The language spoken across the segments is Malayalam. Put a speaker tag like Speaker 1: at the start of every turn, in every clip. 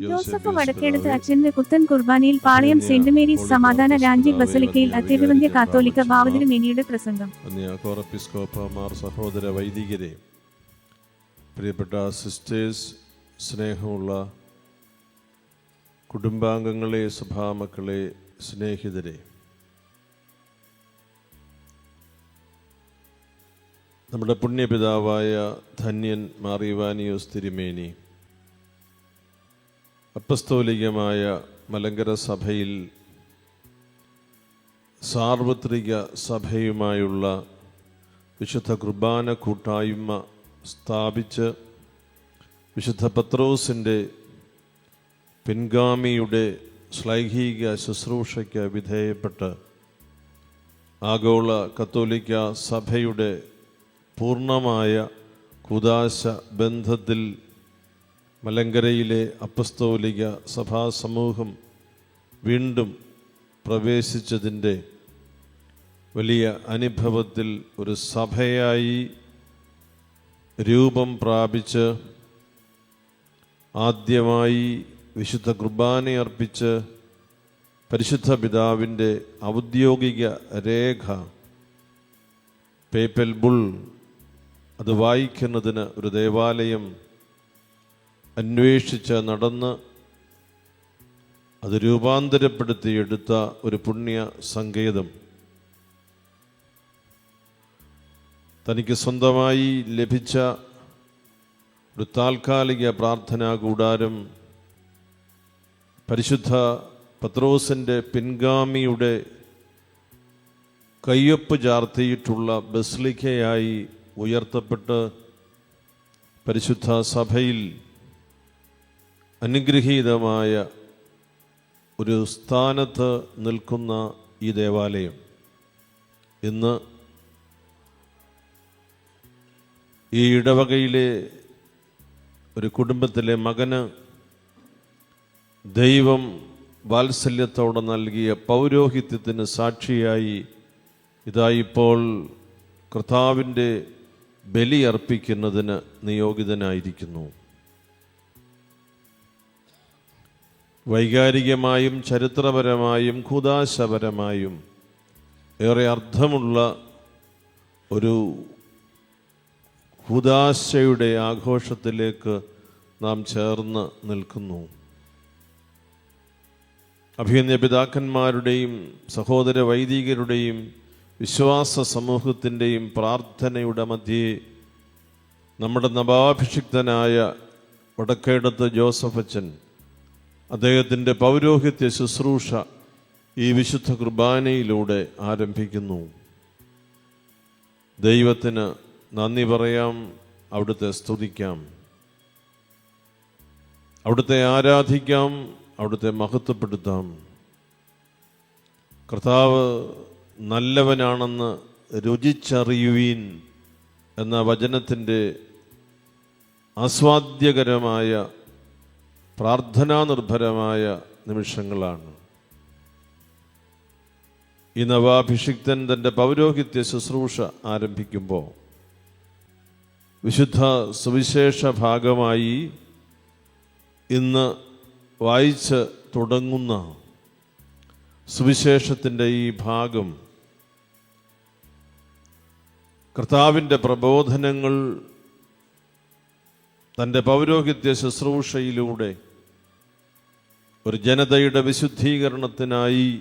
Speaker 1: ജോസഫ് വടക്കേടത്ത് അച്ഛന്റെ പുത്തൻ കുർബാനയിൽ പാളയം സെന്റ് മേരീസ് സമാധാന രാഞ്ചി ബസലിക്കയിൽ അത്യവിവന്ധ്യ കാത്തോലിക്ക ഭാവതിരുമേനിയുടെ പ്രസംഗം.
Speaker 2: മാർ സഹോദര വൈദികരെ പ്രിയപ്പെട്ട സിസ്റ്റേഴ്സ് സ്നേഹമുള്ള കുടുംബാംഗങ്ങളെ സഭാമക്കളെ സ്നേഹിതരെ നമ്മുടെ പുണ്യപിതാവായ ധന്യൻ മാറിവാനിയോസ് തിരുമേനി അപ്പസ്തോലികമായ മലങ്കര സഭയിൽ സാർവത്രിക സഭയുമായുള്ള വിശുദ്ധ കുർബാന കൂട്ടായ്മ സ്ഥാപിച്ച് വിശുദ്ധ പത്രോസിന്റെ പിൻഗാമിയുടെ ശ്ലൈഹിക ശുശ്രൂഷയ്ക്ക് വിധേയപ്പെട്ട് ആഗോള കത്തോലിക്ക സഭയുടെ പൂർണമായ കുദാശ ബന്ധത്തിൽ മലങ്കരയിലെ അപ്പസ്തോലിക സഭാസമൂഹം വീണ്ടും പ്രവേശിച്ചതിന്റെ വലിയ അനുഭവത്തിൽ ഒരു സഭയായി രൂപം പ്രാപിച്ച് ആദ്യമായി വിശുദ്ധ കുർബാന അർപ്പിച്ച് പരിശുദ്ധ പിതാവിന്റെ ഔദ്യോഗിക രേഖ പേപ്പൽ ബുൾ അത് വായിക്കുന്നതിന് ഒരു ദേവാലയം അന്വേഷിച്ച് നടന്ന് അത് രൂപാന്തരപ്പെടുത്തിയെടുത്ത ഒരു പുണ്യ സങ്കേതം. തനിക്ക് സ്വന്തമായി ലഭിച്ച ഒരു താൽക്കാലിക പ്രാർത്ഥനാ കൂടാരം പരിശുദ്ധ പത്രോസിന്റെ പിൻഗാമിയുടെ കയ്യൊപ്പ് ചാർത്തിയിട്ടുള്ള ബസ്ലിക്കയായി ഉയർത്തപ്പെട്ട് പരിശുദ്ധ സഭയിൽ അനുഗ്രഹീതമായ ഒരു സ്ഥാനത്ത് നിൽക്കുന്ന ഈ ദേവാലയം. ഇന്ന് ഈ ഇടവകയിലെ ഒരു കുടുംബത്തിലെ മകന് ദൈവം വാത്സല്യത്തോടെ നൽകിയ പൗരോഹിത്യത്തിന് സാക്ഷിയായി ഇതായിപ്പോൾ കർത്താവിന്റെ കർത്താവിന്റെ ബലിയർപ്പിക്കുന്നതിന് നിയോഗിതനായിരിക്കുന്നു. വൈകാരികമായും ചരിത്രപരമായും കുദാശപരമായും ഏറെ അർത്ഥമുള്ള ഒരു കുദാശയുടെ ആഘോഷത്തിലേക്ക് നാം ചേർന്ന് നിൽക്കുന്നു. അഭിനന്ദ പിതാക്കന്മാരുടെയും സഹോദര വൈദികരുടെയും വിശ്വാസ സമൂഹത്തിന്റെയും പ്രാർത്ഥനയുടെ മധ്യേ നമ്മുടെ നവാഭിഷിക്തനായ വടക്കേടത്ത് ജോസഫച്ചൻ അദ്ദേഹത്തിന്റെ പൗരോഹിത്യ ശുശ്രൂഷ ഈ വിശുദ്ധ കുർബാനയിലൂടെ ആരംഭിക്കുന്നു. ദൈവത്തിന് നന്ദി പറയാം. അവിടുത്തെ സ്തുതിക്കാം. അവിടുത്തെ ആരാധിക്കാം. അവിടുത്തെ മഹത്വപ്പെടുത്താം. കർത്താവ് നല്ലവനാണെന്ന് രുചിച്ചറിയുവീൻ എന്ന വചനത്തിന്റെ ആസ്വാദ്യകരമായ പ്രാർത്ഥനാനിർഭരമായ നിമിഷങ്ങളാണ്. ഈ നവാഭിഷിക്തൻ തന്റെ പൗരോഹിത്യ ശുശ്രൂഷ ആരംഭിക്കുമ്പോൾ വിശുദ്ധ സുവിശേഷ ഭാഗമായി ഇന്ന് വായിച്ച് തുടങ്ങുന്ന സുവിശേഷത്തിന്റെ ഈ ഭാഗം കർത്താവിന്റെ പ്രബോധനങ്ങൾ തന്റെ പൗരോഹിത്യ ശുശ്രൂഷയിലൂടെ ഒരു ജനതയുടെ വിശുദ്ധീകരണത്തിനായി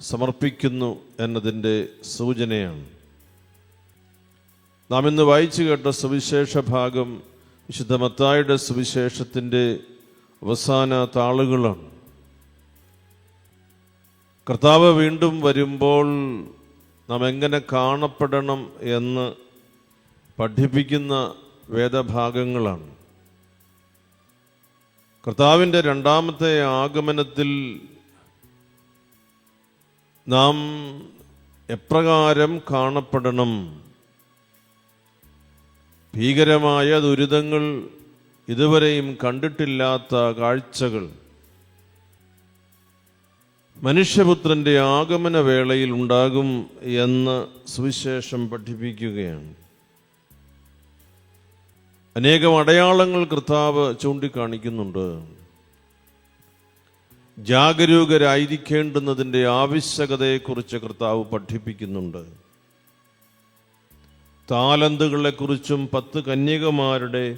Speaker 2: സമർപ്പിക്കുന്നു എന്നതിന്റെ സൂചനയാണ്. നാം ഇന്ന് വായിച്ചു കേട്ട സുവിശേഷ ഭാഗം വിശുദ്ധ മത്തായുടെ സുവിശേഷത്തിന്റെ അവസാന താളുകളാണ്. കർത്താവ് വീണ്ടും വരുമ്പോൾ നാം എങ്ങനെ കാണപ്പെടണം എന്ന് പഠിപ്പിക്കുന്ന വേദഭാഗങ്ങളാണ്. കർത്താവിന്റെ രണ്ടാമത്തെ ആഗമനത്തിൽ നാം എപ്രകാരം കാണപ്പെടണം? ഭീകരമായ ദുരിതങ്ങൾ ഇതുവരെയും കണ്ടിട്ടില്ലാത്ത കാഴ്ചകൾ. മനുഷ്യപുത്രന്റെ ആഗമന വേളയിൽ ഉണ്ടാകും എന്ന് സുവിശേഷം പഠിപ്പിക്കുകയാണ്. അനേകം അടയാളങ്ങൾ കർത്താവ് ചൂണ്ടിക്കാണിക്കുന്നുണ്ട്. ജാഗരൂകരായിരിക്കേണ്ടുന്നതിന്റെ ആവശ്യകതയെക്കുറിച്ച് കർത്താവ് പഠിപ്പിക്കുന്നുണ്ട്. താലന്തുകളെക്കുറിച്ചും പത്ത് കന്യകമാരുടെ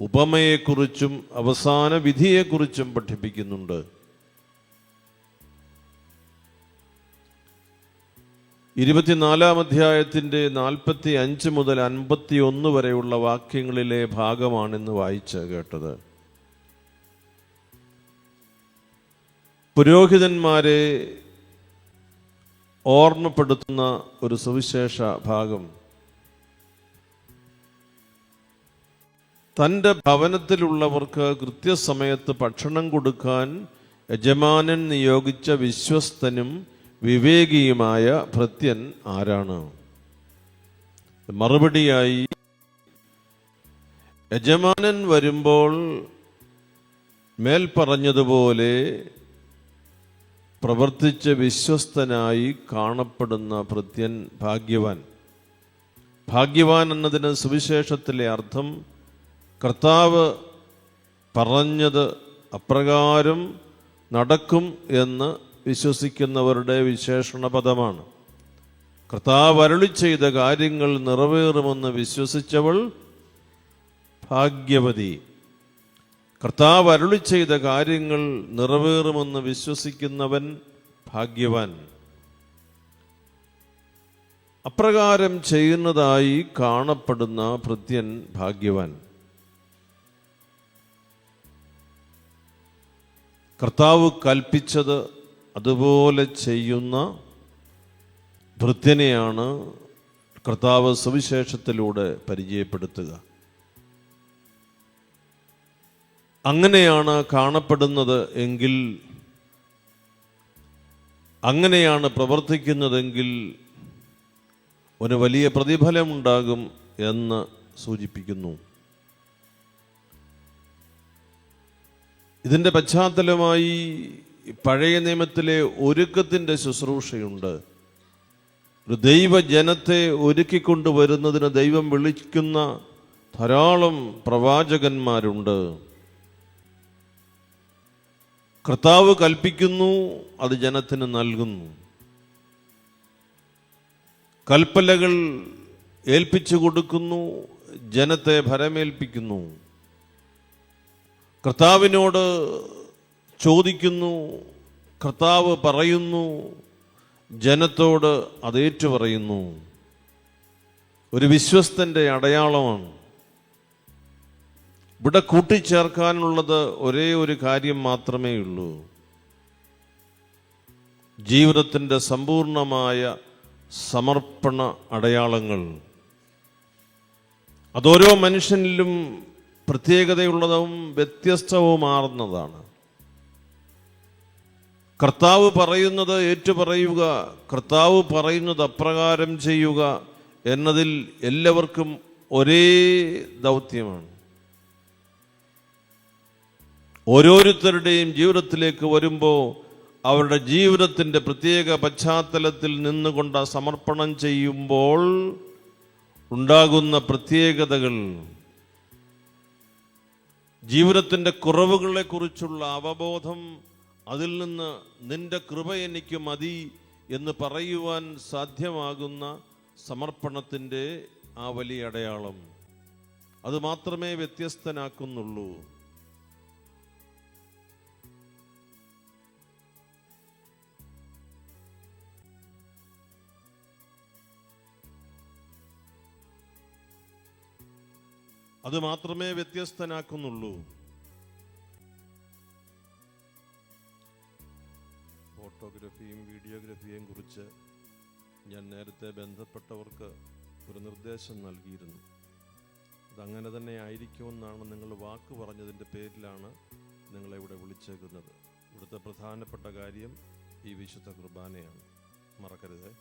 Speaker 2: ഉപമയെക്കുറിച്ചും അവസാന വിധിയെക്കുറിച്ചും പഠിപ്പിക്കുന്നുണ്ട്. ഇരുപത്തിനാലാം അധ്യായത്തിന്റെ നാൽപ്പത്തി അഞ്ച് മുതൽ അൻപത്തി ഒന്ന് വരെയുള്ള വാക്യങ്ങളിലെ ഭാഗമാണിന്ന് വായിച്ച് കേട്ടത്. പുരോഹിതന്മാരെ ഓർമ്മപ്പെടുത്തുന്ന ഒരു സുവിശേഷ ഭാഗം. തന്റെ ഭവനത്തിലുള്ളവർക്ക് കൃത്യസമയത്ത് ഭക്ഷണം കൊടുക്കാൻ യജമാനൻ നിയോഗിച്ച വിശ്വസ്തനും വിവേകിയുമായ ഭൃത്യൻ ആരാണ്? മറുപടിയായി യജമാനൻ വരുമ്പോൾ മേൽ പറഞ്ഞതുപോലെ പ്രവർത്തിച്ച് വിശ്വസ്തനായി കാണപ്പെടുന്ന ഭൃത്യൻ ഭാഗ്യവാൻ. ഭാഗ്യവാൻ എന്നതിന് സുവിശേഷത്തിലെ അർത്ഥം കർത്താവ് പറഞ്ഞത് അപ്രകാരം നടക്കും എന്ന് വിശ്വസിക്കുന്നവരുടെ വിശേഷണ പദമാണ്. കർത്താവ് അരുളി ചെയ്ത കാര്യങ്ങൾ നിറവേറുമെന്ന് വിശ്വസിച്ചവൾ ഭാഗ്യവതി. കർത്താവ് അരുളി ചെയ്ത കാര്യങ്ങൾ നിറവേറുമെന്ന് വിശ്വസിക്കുന്നവൻ ഭാഗ്യവാൻ. അപ്രകാരം ചെയ്യുന്നതായി കാണപ്പെടുന്ന ഭൃത്യൻ ഭാഗ്യവാൻ. കർത്താവ് കൽപ്പിച്ചത് അതുപോലെ ചെയ്യുന്ന ഭൃത്യനെയാണ് കർത്താവ് സുവിശേഷത്തിലൂടെ പരിചയപ്പെടുത്തുക. അങ്ങനെയാണ് കാണപ്പെടുന്നത് എങ്കിൽ അങ്ങനെയാണ് പ്രവർത്തിക്കുന്നതെങ്കിൽ ഒരു വലിയ പ്രതിഫലമുണ്ടാകും എന്ന് സൂചിപ്പിക്കുന്നു. ഇതിന്റെ പശ്ചാത്തലമായി പഴയ നിയമത്തിലെ ഒരുക്കത്തിന്റെ ശുശ്രൂഷയുണ്ട്. ഒരു ദൈവജനത്തെ ഒരുക്കിക്കൊണ്ടുവരുന്നതിന് ദൈവം വിളിക്കുന്ന ധാരാളം പ്രവാചകന്മാരുണ്ട്. കർത്താവ് കൽപ്പിക്കുന്നു അത് ജനത്തിന് നൽകുന്നു. കൽപ്പലകൾ ഏൽപ്പിച്ചു കൊടുക്കുന്നു ജനത്തെ ഭരമേൽപ്പിക്കുന്നു. കർത്താവിനോട് ചോദിക്കുന്നു കർത്താവ് പറയുന്നു ജനത്തോട് അതേറ്റു പറയുന്നു ഒരു വിശ്വസ്തന്റെ അടയാളമാണ്. ഇവിടെ കൂട്ടിച്ചേർക്കാനുള്ളത് ഒരേ ഒരു കാര്യം മാത്രമേ ഉള്ളൂ. ജീവിതത്തിന്റെ സമ്പൂർണമായ സമർപ്പണ അടയാളങ്ങൾ. അതോരോ മനുഷ്യനിലും പ്രത്യേകതയുള്ളതും വ്യത്യസ്തവുമാർന്നതാണ്. കർത്താവ് പറയുന്നത് ഏറ്റുപറയുക കർത്താവ് പറയുന്നത് അപ്രകാരം ചെയ്യുക എന്നതിൽ എല്ലാവർക്കും ഒരേ ദൗത്യമാണ്. ഓരോരുത്തരുടെയും ജീവിതത്തിലേക്ക് വരുമ്പോൾ അവരുടെ ജീവിതത്തിന്റെ പ്രത്യേക പശ്ചാത്തലത്തിൽ നിന്നുകൊണ്ട് സമർപ്പണം ചെയ്യുമ്പോൾ ഉണ്ടാകുന്ന പ്രത്യേകതകൾ ജീവിതത്തിന്റെ കുറവുകളെക്കുറിച്ചുള്ള അവബോധം അതിൽ നിന്ന് നിന്റെ കൃപ എനിക്ക് മതി എന്ന് പറയുവാൻ സാധ്യമാകുന്ന സമർപ്പണത്തിന്റെ ആ വലിയ അടയാളം. അത് മാത്രമേ വ്യത്യസ്തനാക്കുന്നുള്ളൂ. അത് മാത്രമേ വ്യത്യസ്തനാക്കുന്നുള്ളൂ. ഫോട്ടോഗ്രഫിയും വീഡിയോഗ്രഫിയെയും കുറിച്ച് ഞാൻ നേരത്തെ ബന്ധപ്പെട്ടവർക്ക് ഒരു നിർദ്ദേശം നൽകിയിരുന്നു. അതങ്ങനെ തന്നെ ആയിരിക്കുമെന്നാണ് നിങ്ങൾ വാക്ക് പറഞ്ഞതിന്റെ പേരിലാണ് നിങ്ങളെ ഇവിടെ വിളിച്ചേക്കുന്നത്. ഇവിടുത്തെ പ്രധാനപ്പെട്ട കാര്യം ഈ വിശുദ്ധ കുർബാനയാണ്. മറക്കരുത്.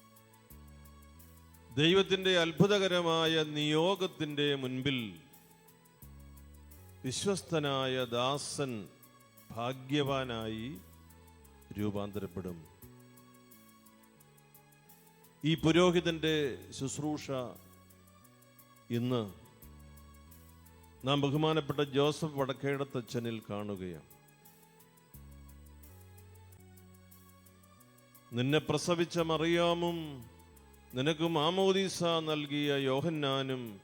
Speaker 2: ദൈവത്തിന്റെ അത്ഭുതകരമായ നിയോഗത്തിന്റെ മുൻപിൽ വിശ്വസ്തനായ ദാസൻ ഭാഗ്യവാനായി രൂപാന്തരപ്പെടും. ഈ പുരോഹിതന്റെ ശുശ്രൂഷ ഇന്ന് നാം ബഹുമാനപ്പെട്ട ജോസഫ് വടക്കേടത്തച്ഛനിൽ കാണുകയാണ്. നിന്നെ പ്രസവിച്ച മറിയാമും നിനക്ക് മാമോദീസ നൽകിയ യോഹന്നാനും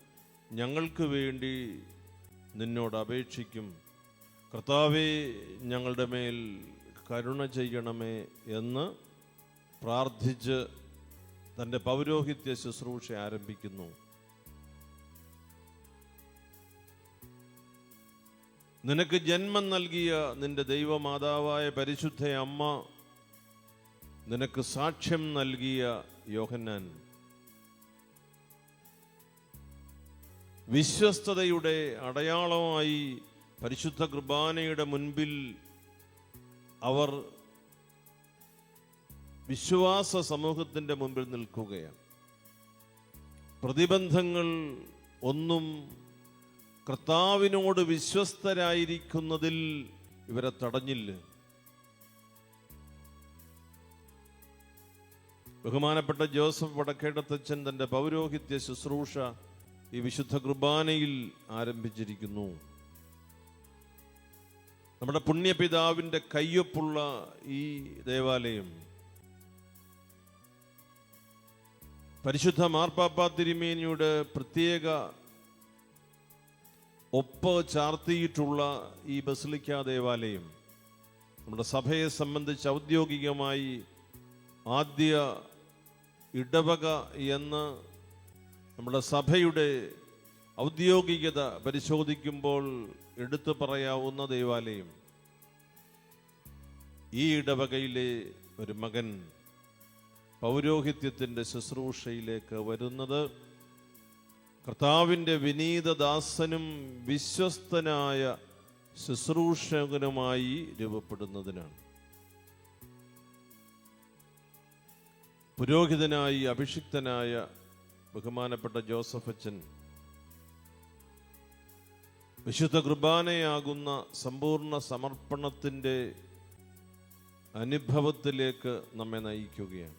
Speaker 2: ഞങ്ങൾക്ക് വേണ്ടി നിന്നോട് അപേക്ഷിക്കും. കർത്താവെ ഞങ്ങളുടെ മേൽ കരുണ ചെയ്യണമേ എന്ന് പ്രാർത്ഥിച്ച് തന്റെ പൗരോഹിത്യ ശുശ്രൂഷ ആരംഭിക്കുന്നു. നിനക്ക് ജന്മം നൽകിയ നിന്റെ ദൈവമാതാവായ പരിശുദ്ധ അമ്മ നിനക്ക് സാക്ഷ്യം നൽകിയ യോഹന്നാൻ. വിശ്വസ്തതയുടെ അടയാളമായി പരിശുദ്ധ കുർബാനയുടെ മുൻപിൽ അവർ വിശ്വാസ സമൂഹത്തിന്റെ മുമ്പിൽ നിൽക്കുകയാണ്. പ്രതിബന്ധങ്ങൾ ഒന്നും കർത്താവിനോട് വിശ്വസ്തരായിരിക്കുന്നതിൽ ഇവരെ തടഞ്ഞില്ല. ബഹുമാനപ്പെട്ട ജോസഫ് വടക്കേടത്തച്ഛൻ തന്റെ പൗരോഹിത്യ ശുശ്രൂഷ ഈ വിശുദ്ധ കുർബാനയിൽ ആരംഭിച്ചിരിക്കുന്നു. നമ്മുടെ പുണ്യപിതാവിന്റെ കയ്യൊപ്പുള്ള ഈ ദേവാലയം. പരിശുദ്ധ മാർപ്പാപ്പ തിരുമേനിയുടെ പ്രത്യേക ഒപ്പ് ചാർത്തിയിട്ടുള്ള ഈ ബസലിക്ക ദേവാലയം നമ്മുടെ സഭയെ സംബന്ധിച്ച് ഔദ്യോഗികമായി ആദ്യ ഇടവക എന്ന് നമ്മുടെ സഭയുടെ ഔദ്യോഗികത പരിശോധിക്കുമ്പോൾ എടുത്തു പറയാവുന്ന ദൈവാലയം. ഈ ഇടവകയിലെ ഒരു മകൻ പൗരോഹിത്യത്തിന്റെ ശുശ്രൂഷയിലേക്ക് വരുന്നത് കർത്താവിന്റെ വിനീതദാസനും വിശ്വസ്തനായ ശുശ്രൂഷകനുമായി രൂപപ്പെടുന്നതിനാണ്. പുരോഹിതനായി അഭിഷിക്തനായ ബഹുമാനപ്പെട്ട ജോസഫ് അച്ഛൻ വിശുദ്ധ കുർബാനയാകുന്ന സമ്പൂർണ സമർപ്പണത്തിന്റെ അനുഭവത്തിലേക്ക് നമ്മെ നയിക്കുകയാണ്.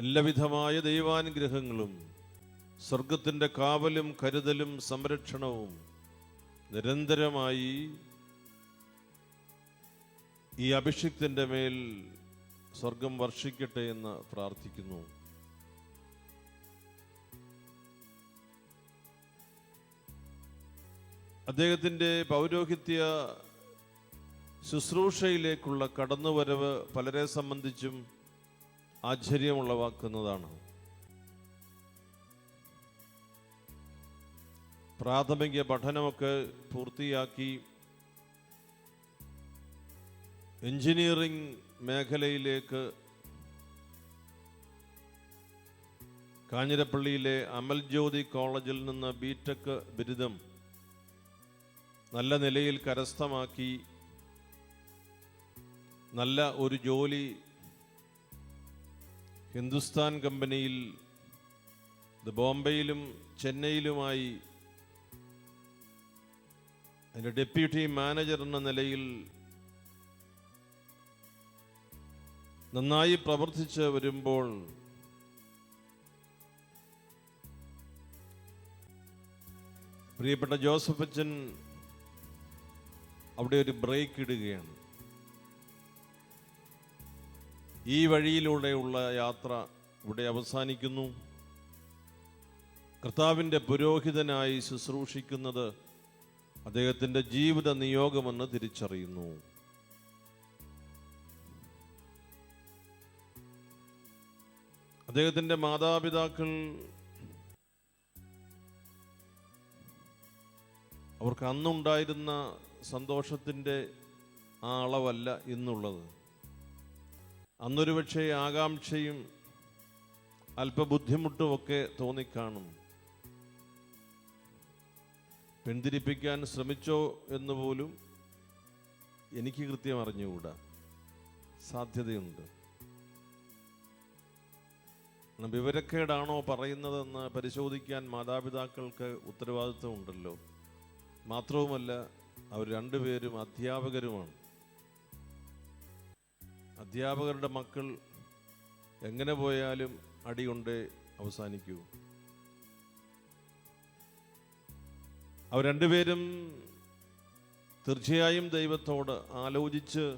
Speaker 2: എല്ലാവിധമായ ദൈവാനുഗ്രഹങ്ങളും സ്വർഗത്തിന്റെ കാവലും കരുതലും സംരക്ഷണവും നിരന്തരമായി ഈ അഭിഷിക്തിന്റെ മേൽ സ്വർഗം വർഷിക്കട്ടെ എന്ന് പ്രാർത്ഥിക്കുന്നു. അദ്ദേഹത്തിന്റെ പൗരോഹിത്യ ശുശ്രൂഷയിലേക്കുള്ള കടന്നുവരവ് പലരെ സംബന്ധിച്ചും ആശ്ചര്യമുളവാക്കുന്നതാണ്. പ്രാഥമിക പഠനമൊക്കെ പൂർത്തിയാക്കി എഞ്ചിനീയറിംഗ് മേഖലയിലേക്ക് കാഞ്ഞിരപ്പള്ളിയിലെ അമൽ ജ്യോതി കോളേജിൽ നിന്ന് ബിടെക് ബിരുദം നല്ല നിലയിൽ കരസ്ഥമാക്കി നല്ല ഒരു ജോലി ഹിന്ദുസ്ഥാൻ കമ്പനിയിൽ ബോംബെയിലും ചെന്നൈയിലുമായി അതിന്റെ ഡെപ്യൂട്ടി മാനേജർ എന്ന നിലയിൽ നന്നായി പ്രവർത്തിച്ച് വരുമ്പോൾ പ്രിയപ്പെട്ട ജോസഫ് അച്ഛൻ അവിടെ ഒരു ബ്രേക്ക് ഇടുകയാണ്. ഈ വഴിയിലൂടെയുള്ള യാത്ര ഇവിടെ അവസാനിക്കുന്നു. കർത്താവിന്റെ പുരോഹിതനായി ശുശ്രൂഷിക്കുന്നത് അദ്ദേഹത്തിന്റെ ജീവിത നിയോഗമെന്ന് തിരിച്ചറിയുന്നു. അദ്ദേഹത്തിന്റെ മാതാപിതാക്കൾ അവർക്ക് അന്നുണ്ടായിരുന്ന സന്തോഷത്തിന്റെ ആ അളവല്ല ഇന്നുള്ളത് അന്നൊരു പക്ഷേ ആകാംക്ഷയും അല്പബുദ്ധിമുട്ടുമൊക്കെ തോന്നിക്കാണും. പിന്തിരിപ്പിക്കാൻ ശ്രമിച്ചോ എന്ന് പോലും എനിക്ക് കൃത്യം അറിഞ്ഞുകൂടാ സാധ്യതയുണ്ട് വിവരക്കേടാണോ പറയുന്നതെന്ന് പരിശോധിക്കാൻ മാതാപിതാക്കൾക്ക് ഉത്തരവാദിത്വം ഉണ്ടല്ലോ മാത്രവുമല്ല അവർ രണ്ടുപേരും അധ്യാപകരുമാണ്. അധ്യാപകരുടെ മക്കൾ എങ്ങനെ പോയാലും അടികൊണ്ടേ അവസാനിക്കൂ. അവർ രണ്ടുപേരും തീർച്ചയായും ദൈവത്തോട് ആലോചിച്ച്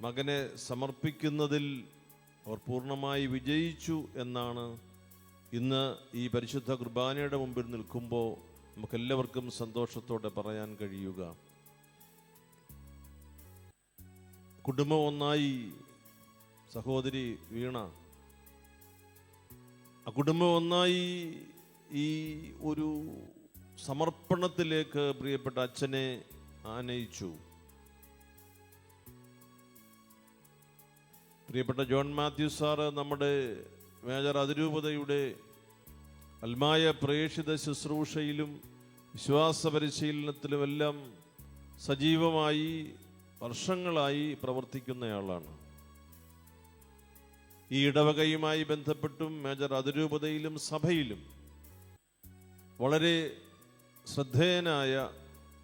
Speaker 2: മകനെ സമർപ്പിക്കുന്നതിൽ അവർ പൂർണമായി വിജയിച്ചു എന്നാണ് ഇന്ന് ഈ പരിശുദ്ധ കുർബാനയുടെ മുമ്പിൽ നിൽക്കുമ്പോൾ നമുക്കെല്ലാവർക്കും സന്തോഷത്തോടെ പറയാൻ കഴിയുക. കുടുംബം ഒന്നായി സഹോദരി വീണ. ആ കുടുംബം ഒന്നായി ഈ ഒരു സമർപ്പണത്തിലേക്ക് പ്രിയപ്പെട്ട അച്ഛനെ ആനയിച്ചു. പ്രിയപ്പെട്ട ജോൺ മാത്യു സാറ് നമ്മുടെ മേജർ അതിരൂപതയുടെ അൽമായ പ്രേക്ഷിത ശുശ്രൂഷയിലും വിശ്വാസ പരിശീലനത്തിലുമെല്ലാം സജീവമായി വർഷങ്ങളായി പ്രവർത്തിക്കുന്നയാളാണ്. ഈ ഇടവകയുമായി ബന്ധപ്പെട്ടും മേജർ അതിരൂപതയിലും സഭയിലും വളരെ ശ്രദ്ധേയനായ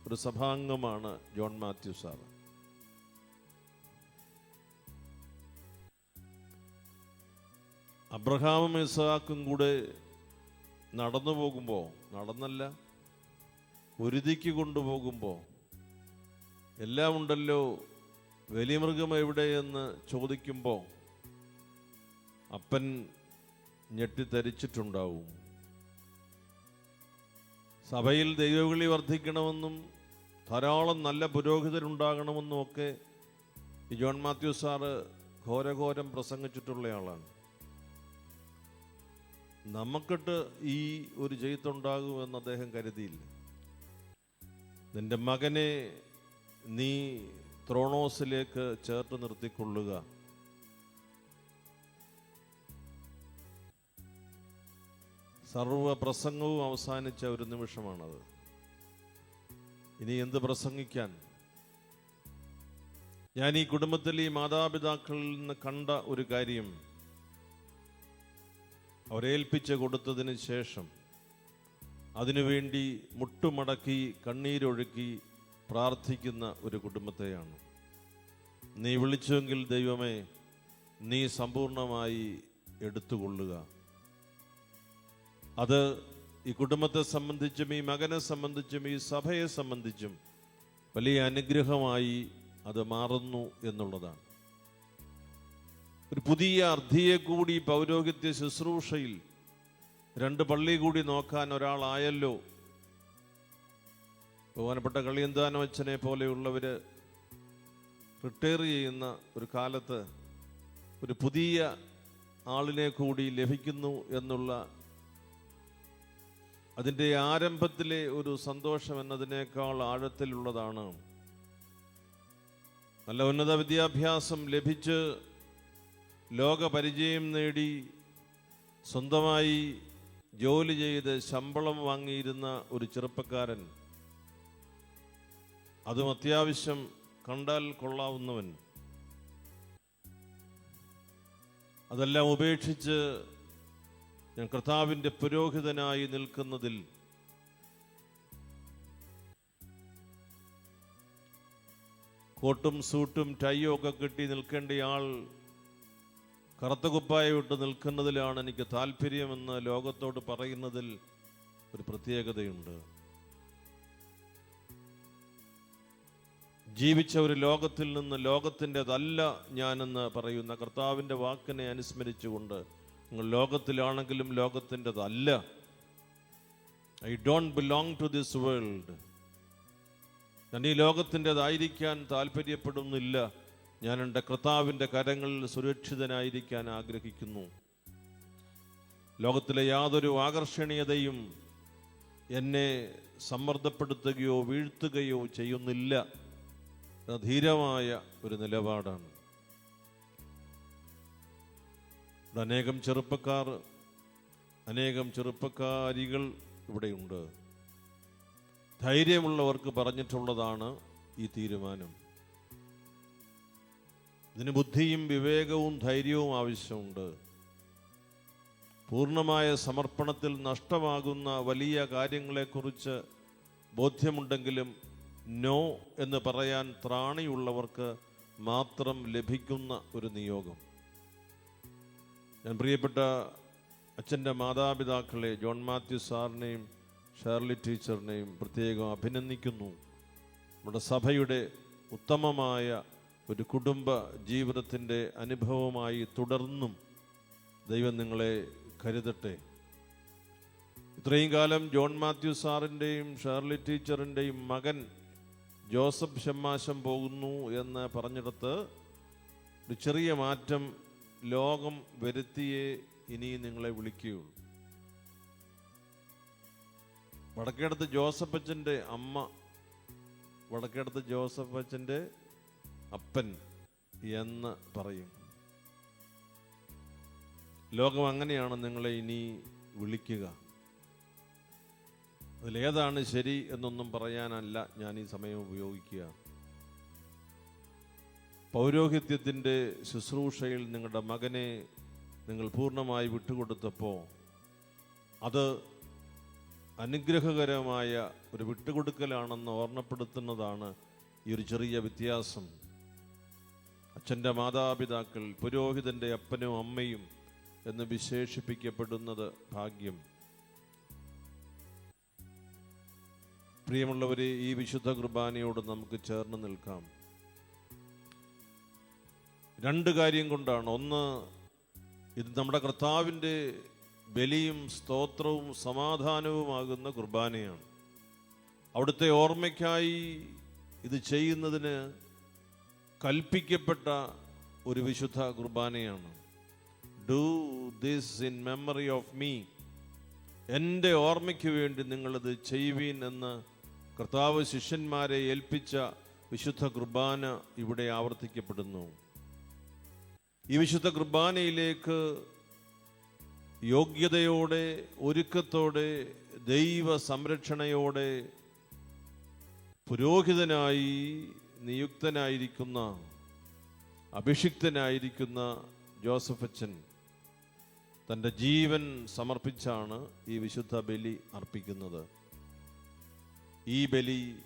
Speaker 2: ഒരു സഭാംഗമാണ് ജോൺ മാത്യു സാർ. അബ്രഹാമും ഇസാക്കും കൂടെ നടന്നു പോകുമ്പോൾ നടന്നല്ല ഒരുതിക്ക് കൊണ്ടുപോകുമ്പോൾ എല്ലാം ഉണ്ടല്ലോ വലിയ മൃഗം എവിടെയെന്ന് ചോദിക്കുമ്പോൾ അപ്പൻ ഞെട്ടിത്തരിച്ചിട്ടുണ്ടാവും. സഭയിൽ ദൈവവിളി വർദ്ധിക്കണമെന്നും ധാരാളം നല്ല പുരോഹിതരുണ്ടാകണമെന്നും ഒക്കെ ജോൺ മാത്യു സാറ് ഘോരഘോരം പ്രസംഗിച്ചിട്ടുള്ളയാളാണ്. നമുക്കിട്ട് ഈ ഒരു ജയിത്തുണ്ടാകുമെന്ന് അദ്ദേഹം കരുതിയില്ല. നിന്റെ മകനെ നീ ത്രോണോസിലേക്ക് ചേർത്ത് നിർത്തിക്കൊള്ളുക. സർവ പ്രസംഗവും അവസാനിച്ച ഒരു നിമിഷമാണത്. ഇനി എന്ത് പ്രസംഗിക്കാൻ? ഞാൻ ഈ കുടുംബത്തിൽ ഈ മാതാപിതാക്കളിൽ നിന്ന് കണ്ട ഒരു കാര്യം. അവരേൽപ്പിച്ച് കൊടുത്തതിന് ശേഷം അതിനുവേണ്ടി മുട്ടുമടക്കി കണ്ണീരൊഴുക്കി പ്രാർത്ഥിക്കുന്ന ഒരു കുടുംബത്തെയാണ്. നീ വിളിച്ചുവെങ്കിൽ ദൈവമേ നീ സമ്പൂർണമായി എടുത്തുകൊള്ളുക. അത് ഈ കുടുംബത്തെ സംബന്ധിച്ചും ഈ മകനെ സംബന്ധിച്ചും ഈ സഭയെ സംബന്ധിച്ചും വലിയ അനുഗ്രഹമായി അത് മാറുന്നു എന്നുള്ളതാണ്. ഒരു പുതിയ അർദ്ധിയെ കൂടി പൗരോഹിത്യ ശുശ്രൂഷയിൽ രണ്ട് പള്ളി കൂടി നോക്കാൻ ഒരാളായല്ലോ. ബഹുമാനപ്പെട്ട കളിയന്താനോ അച്ഛനെ പോലെയുള്ളവർ റിട്ടയർ ചെയ്യുന്ന ഒരു കാലത്ത് ഒരു പുതിയ ആളിനെ കൂടി ലഭിക്കുന്നു എന്നുള്ള അതിന്റെ ആരംഭത്തിലെ ഒരു സന്തോഷം എന്നതിനേക്കാൾ ആഴത്തിലുള്ളതാണ്. നല്ല ഉന്നത വിദ്യാഭ്യാസം ലഭിച്ച് ലോകപരിചയം നേടി സ്വന്തമായി ജോലി ചെയ്ത് ശമ്പളം വാങ്ങിയിരുന്ന ഒരു ചെറുപ്പക്കാരൻ അതും അത്യാവശ്യം കണ്ടാൽ കൊള്ളാവുന്നവൻ. അതെല്ലാം ഉപേക്ഷിച്ച് ഞാൻ കർത്താവിന്റെ പുരോഹിതനായി നിൽക്കുന്നതിൽ കോട്ടും സൂട്ടും ടൈയൊക്കെ കെട്ടി നിൽക്കേണ്ടയാൾ കറുത്ത കുപ്പായം ഇട്ട് നിൽക്കുന്നതിലാണ് എനിക്ക് താല്പര്യമെന്ന് ലോകത്തോട് പറയുന്നതിൽ ഒരു പ്രത്യേകതയുണ്ട്. ജീവിച്ച ഒരു ലോകത്തിൽ നിന്ന് ലോകത്തിന്റെതല്ല ഞാനെന്ന് പറയുന്ന കർത്താവിന്റെ വാക്കിനെ അനുസ്മരിച്ചുകൊണ്ട് നിങ്ങൾ ലോകത്തിലാണെങ്കിലും ലോകത്തിന്റെതല്ല. I don't belong to this world. ഞാൻ ഈ ലോകത്തിന്റെതായിരിക്കാൻ താല്പര്യപ്പെടുന്നില്ല. ഞാൻ എന്റെ കർത്താവിന്റെ കരങ്ങളിൽ സുരക്ഷിതനായിരിക്കാൻ ആഗ്രഹിക്കുന്നു. ലോകത്തിലെ യാതൊരു ആകർഷണീയതയും എന്നെ സമ്മർദ്ദപ്പെടുത്തുകയോ വീഴ്ത്തുകയോ ചെയ്യുന്നില്ല. ധീരമായ ഒരു നിലപാടാണ്. അനേകം ചെറുപ്പക്കാർ അനേകം ചെറുപ്പക്കാരികൾ ഇവിടെയുണ്ട്. ധൈര്യമുള്ളവർക്ക് പറഞ്ഞിട്ടുള്ളതാണ് ഈ തീരുമാനം. ഇതിന് ബുദ്ധിയും വിവേകവും ധൈര്യവും ആവശ്യമുണ്ട്. പൂർണമായ സമർപ്പണത്തിൽ നഷ്ടമാകുന്ന വലിയ കാര്യങ്ങളെക്കുറിച്ച് ബോധ്യമുണ്ടെങ്കിലും നോ എന്ന് പറയാൻ ത്രാണിയുള്ളവർക്ക് മാത്രം ലഭിക്കുന്ന ഒരു നിയോഗം. ഞാൻ പ്രിയപ്പെട്ട അച്ഛന്റെ മാതാപിതാക്കളെ ജോൺ മാത്യു സാറിനെയും ഷേർലി ടീച്ചറിനെയും പ്രത്യേകം അഭിനന്ദിക്കുന്നു. നമ്മുടെ സഭയുടെ ഉത്തമമായ ഒരു കുടുംബ ജീവിതത്തിന്റെ അനുഭവമായി തുടർന്നും ദൈവം നിങ്ങളെ കരുതട്ടെ. ഇത്രയും കാലം ജോൺ മാത്യു സാറിന്റെയും ഷേർലി ടീച്ചറിന്റെയും മകൻ ജോസഫ് ഷമ്മാശം പോകുന്നു എന്ന് പറഞ്ഞിടത്ത് ഒരു ചെറിയ മാറ്റം ലോകം വരുത്തിയേ ഇനി നിങ്ങളെ വിളിക്കുകയുള്ളൂ. വടക്കേടത്ത് ജോസഫ് അച്ഛന്റെ അമ്മ വടക്കേടത്ത് ജോസഫ് അച്ഛന്റെ അപ്പൻ എന്ന് പറയും. ലോകം അങ്ങനെയാണ് നിങ്ങളെ ഇനി വിളിക്കുക. അതിലേതാണ് ശരി എന്നൊന്നും പറയാനല്ല ഞാൻ ഈ സമയം ഉപയോഗിക്കുക. പൗരോഹിത്യത്തിന്റെ ശുശ്രൂഷയിൽ നിങ്ങളുടെ മകനെ നിങ്ങൾ പൂർണമായി വിട്ടുകൊടുത്തപ്പോൾ അത് അനുഗ്രഹകരമായ ഒരു വിട്ടുകൊടുക്കലാണെന്ന് ഓർമ്മപ്പെടുത്തുന്നതാണ് ഈ ഒരു ചെറിയ വ്യത്യാസം. അച്ഛന്റെ മാതാപിതാക്കൾ പുരോഹിതന്റെ അപ്പനും അമ്മയും എന്ന് വിശേഷിപ്പിക്കപ്പെടുന്നത് ഭാഗ്യം. പ്രിയമുള്ളവരെ ഈ വിശുദ്ധ കുർബാനയോട് നമുക്ക് ചേർന്ന് നിൽക്കാം. രണ്ട് കാര്യം കൊണ്ടാണ്. ഒന്ന് ഇത് നമ്മുടെ കർത്താവിന്റെ ബലിയും സ്തോത്രവും സമാധാനവുമാകുന്ന കുർബാനയാണ്. അവിടുത്തെ ഓർമ്മയ്ക്കായി ഇത് ചെയ്യുന്നതിന് കൽപ്പിക്കപ്പെട്ട ഒരു വിശുദ്ധ കുർബാനയാണ്. Do this in memory of me എന്റെ ഓർമ്മയ്ക്ക് വേണ്ടി നിങ്ങളത് ചെയ്യുവീൻ എന്ന് കർത്താവ് ശിഷ്യന്മാരെ ഏൽപ്പിച്ച വിശുദ്ധ കുർബാന ഇവിടെ ആവർത്തിക്കപ്പെടുന്നു. ഈ വിശുദ്ധ കുർബാനയിലേക്ക് യോഗ്യതയോടെ ഒരുക്കത്തോടെ ദൈവ സംരക്ഷണയോടെ പുരോഹിതനായി നിയുക്തനായിരിക്കുന്ന അഭിഷിക്തനായിരിക്കുന്ന ജോസഫ് അച്ഛൻ തന്റെ ജീവൻ സമർപ്പിച്ചാണ് ഈ വിശുദ്ധ ബലി അർപ്പിക്കുന്നത്. ഈ ബലി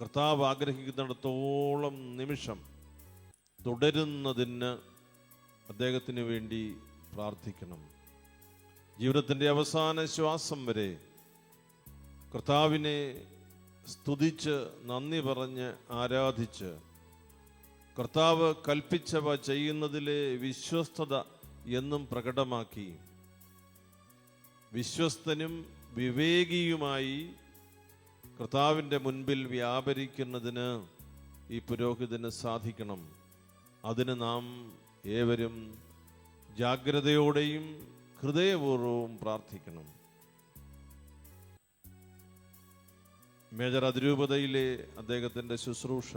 Speaker 2: കർത്താവ് ആഗ്രഹിക്കുന്നിടത്തോളം നിമിഷം തുടരുന്നതിന് അദ്ദേഹത്തിന് വേണ്ടി പ്രാർത്ഥിക്കണം. ജീവിതത്തിന്റെ അവസാന ശ്വാസം വരെ കർത്താവിനെ സ്തുതിച്ച് നന്ദി പറഞ്ഞ് ആരാധിച്ച്. കർത്താവ് കൽപ്പിച്ചവ ചെയ്യുന്നതിലെ വിശ്വസ്തത എന്നും പ്രകടമാക്കി. വിശ്വസ്തനും വിവേകിയുമായി കർത്താവിന്റെ മുൻപിൽ വ്യാപരിക്കുന്നതിന് ഈ പുരോഹിതന് സാധിക്കണം. അതിന് നാം ഏവരും ജാഗ്രതയോടെയും ഹൃദയപൂർവവും പ്രാർത്ഥിക്കണം. മേജർ അതിരൂപതയിലെ അദ്ദേഹത്തിന്റെ ശുശ്രൂഷ.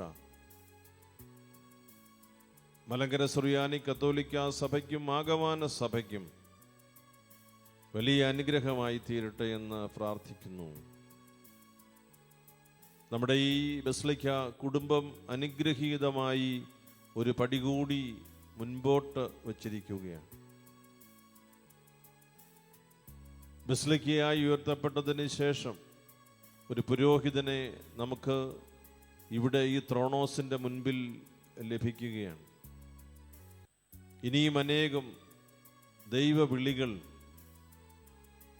Speaker 2: മലങ്കര സുറിയാനി കത്തോലിക്ക സഭയ്ക്കും ആഗമാന സഭയ്ക്കും വലിയ അനുഗ്രഹമായി തീരട്ടെ എന്ന് പ്രാർത്ഥിക്കുന്നു. നമ്മുടെ ഈ ബസ്ലിക്ക കുടുംബം അനുഗ്രഹീതമായി ഒരു പടി കൂടി മുൻപോട്ട് വച്ചിരിക്കുകയാണ്. ബസ്ലിക്കയായി ഉയർത്തപ്പെട്ടതിന് ശേഷം ഒരു പുരോഹിതനെ നമുക്ക് ഇവിടെ ഈ ത്രോണോസിന്റെ മുൻപിൽ ലഭിക്കുകയാണ്. ഇനിയും അനേകം ദൈവവിളികൾ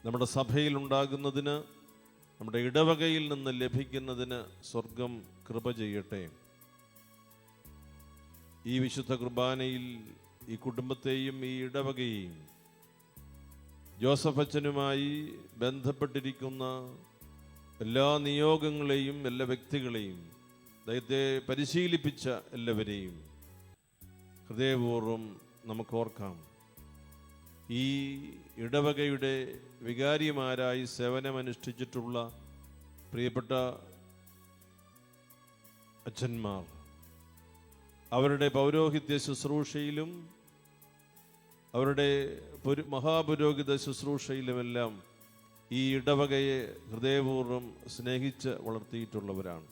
Speaker 2: നമ്മുടെ സഭയിൽ ഉണ്ടാകുന്നതിന് നമ്മുടെ ഇടവകയിൽ നിന്ന് ലഭിക്കുന്നതിന് സ്വർഗം കൃപ ചെയ്യട്ടെ. ഈ വിശുദ്ധ കുർബാനയിൽ ഈ കുടുംബത്തെയും ഈ ഇടവകയെയും ജോസഫ് അച്ഛനുമായി ബന്ധപ്പെട്ടിരിക്കുന്ന എല്ലാ നിയോഗങ്ങളെയും എല്ലാ വ്യക്തികളെയും ദൈവത്തെ പരിശീലിപ്പിച്ച എല്ലാവരെയും ഹൃദയപൂർവം നമുക്ക് ഓർക്കാം. ഈ ഇടവകയുടെ വികാരിമാരായി സേവനമനുഷ്ഠിച്ചിട്ടുള്ള പ്രിയപ്പെട്ട അച്ഛന്മാർ അവരുടെ പൗരോഹിത്യ ശുശ്രൂഷയിലും അവരുടെ പുരു മഹാപുരോഹിത ശുശ്രൂഷയിലുമെല്ലാം ഈ ഇടവകയെ ഹൃദയപൂർവം സ്നേഹിച്ച് വളർത്തിയിട്ടുള്ളവരാണ്.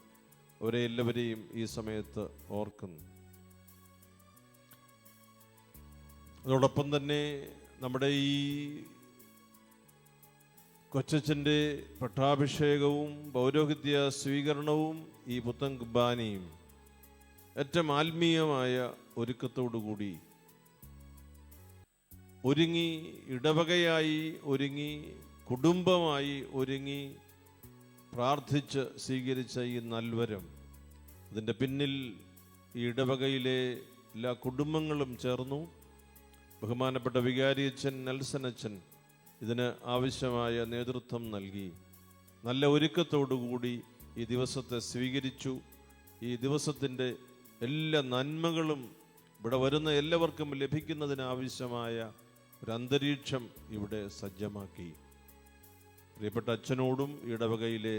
Speaker 2: അവരെ എല്ലാവരെയും ഈ സമയത്ത് ഓർക്കുന്നു. അതോടൊപ്പം തന്നെ നമ്മുടെ ഈ കൊച്ചച്ഛന്റെ പട്ടാഭിഷേകവും പൗരോഹിത്യ സ്വീകരണവും ഈ പുത്തൻ കുർബാനയും ഏറ്റവും ആത്മീയമായ ഒരുക്കത്തോടുകൂടി ഒരുങ്ങി ഇടവകയായി ഒരുങ്ങി കുടുംബമായി ഒരുങ്ങി പ്രാർത്ഥിച്ച് സ്വീകരിച്ച ഈ നൽവരം അതിന്റെ പിന്നിൽ ഈ ഇടവകയിലെ എല്ലാ കുടുംബങ്ങളും ചേർന്നു. ബഹുമാനപ്പെട്ട വികാരിയച്ഛൻ നെൽസൺ അച്ഛൻ ഇതിന് ആവശ്യമായ നേതൃത്വം നൽകി. നല്ല ഒരുക്കത്തോടുകൂടി ഈ ദിവസത്തെ സ്വീകരിച്ചു. ഈ ദിവസത്തിന്റെ എല്ലാ നന്മകളും ഇവിടെ വരുന്ന എല്ലാവർക്കും ലഭിക്കുന്നതിനാവശ്യമായ ഒരു അന്തരീക്ഷം ഇവിടെ സജ്ജമാക്കി. പ്രിയപ്പെട്ട അച്ഛനോടും ഇടവകയിലെ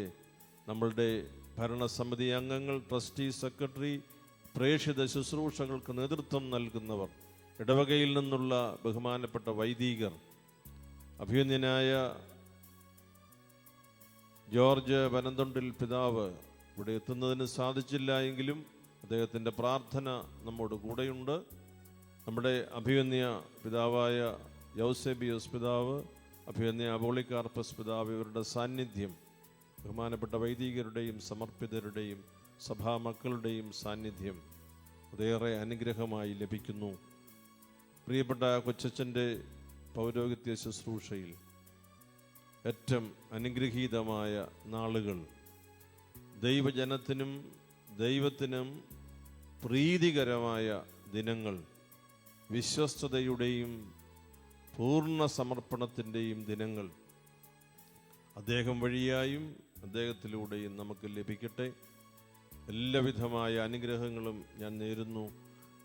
Speaker 2: നമ്മളുടെ ഭരണസമിതി അംഗങ്ങൾ ട്രസ്റ്റി സെക്രട്ടറി പ്രേക്ഷിത ശുശ്രൂഷകൾക്ക് നേതൃത്വം നൽകുന്നവർ ഇടവകയിൽ നിന്നുള്ള ബഹുമാനപ്പെട്ട വൈദികർ അഭിമന്യനായ ജോർജ് വനന്തൊണ്ടിൽ പിതാവ് ഇവിടെ എത്തുന്നതിന് സാധിച്ചില്ല എങ്കിലും അദ്ദേഹത്തിന്റെ പ്രാർത്ഥന നമ്മോട് കൂടെയുണ്ട്. നമ്മുടെ അഭിമന്യ പിതാവായ യൗസേബിയസ് പിതാവ് അഭിമന്യ അബോളിക്കാർപ്പസ് പിതാവ് ഇവരുടെ സാന്നിധ്യം ബഹുമാനപ്പെട്ട വൈദികരുടെയും സമർപ്പിതരുടെയും സഭാമക്കളുടെയും സാന്നിധ്യം അതേറെ അനുഗ്രഹമായി ലഭിക്കുന്നു. പ്രിയപ്പെട്ട കൊച്ചച്ഛന്റെ പൗരോഹിത്യ ശുശ്രൂഷയിൽ ഏറ്റവും അനുഗ്രഹീതമായ നാളുകൾ ദൈവജനത്തിനും ദൈവത്തിനും പ്രീതികരമായ ദിനങ്ങൾ വിശ്വസ്തതയുടെയും പൂർണ സമർപ്പണത്തിന്റെയും ദിനങ്ങൾ അദ്ദേഹം വഴിയായും അദ്ദേഹത്തിലൂടെയും നമുക്ക് ലഭിക്കട്ടെ. എല്ലാവിധമായ അനുഗ്രഹങ്ങളും ഞാൻ നേരുന്നു.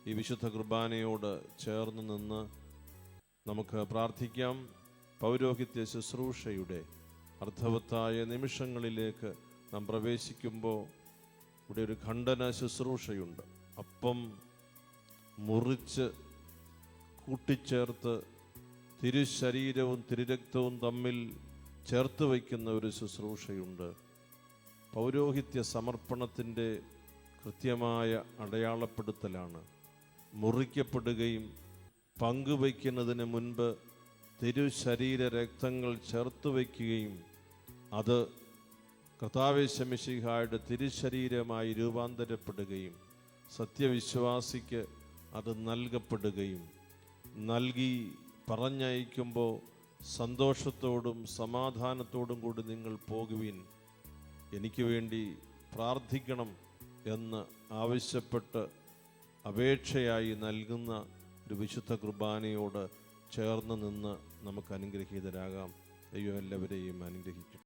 Speaker 2: ഈ വിശുദ്ധ കുർബാനയോട് ചേർന്ന് നിന്ന് നമുക്ക് പ്രാർത്ഥിക്കാം. പൗരോഹിത്യ ശുശ്രൂഷയുടെ അർത്ഥവത്തായ നിമിഷങ്ങളിലേക്ക് നാം പ്രവേശിക്കുമ്പോൾ ഇവിടെ ഒരു ഖണ്ഡന ശുശ്രൂഷയുണ്ട്. അപ്പം മുറിച്ച് കൂട്ടിച്ചേർത്ത് തിരുശരീരവും തിരുരക്തവും തമ്മിൽ ചേർത്ത് വയ്ക്കുന്ന ഒരു ശുശ്രൂഷയുണ്ട്. പൗരോഹിത്യ സമർപ്പണത്തിന്റെ കൃത്യമായ അടയാളപ്പെടുത്തലാണ്. മുറിക്കപ്പെടുകയും പങ്കുവയ്ക്കുന്നതിന് മുൻപ് തിരുശരീര രക്തങ്ങൾ ചേർത്ത് വയ്ക്കുകയും അത് കർത്താവേശമിഷിഹായുടെ തിരുശരീരമായി രൂപാന്തരപ്പെടുകയും സത്യവിശ്വാസിക്ക് അത് നൽകപ്പെടുകയും നൽകി പറഞ്ഞയക്കുമ്പോൾ സന്തോഷത്തോടും സമാധാനത്തോടും കൂടി നിങ്ങൾ പോകുവിൻ. എനിക്ക് വേണ്ടി പ്രാർത്ഥിക്കണം എന്ന് ആവശ്യപ്പെട്ട് അപേക്ഷയായി നൽകുന്ന ഒരു വിശുദ്ധ കുർബാനയോട് ചേർന്ന് നിന്ന് നമുക്ക് അനുഗ്രഹീതരാകാം. ദൈവം എല്ലാവരെയും അനുഗ്രഹിക്കും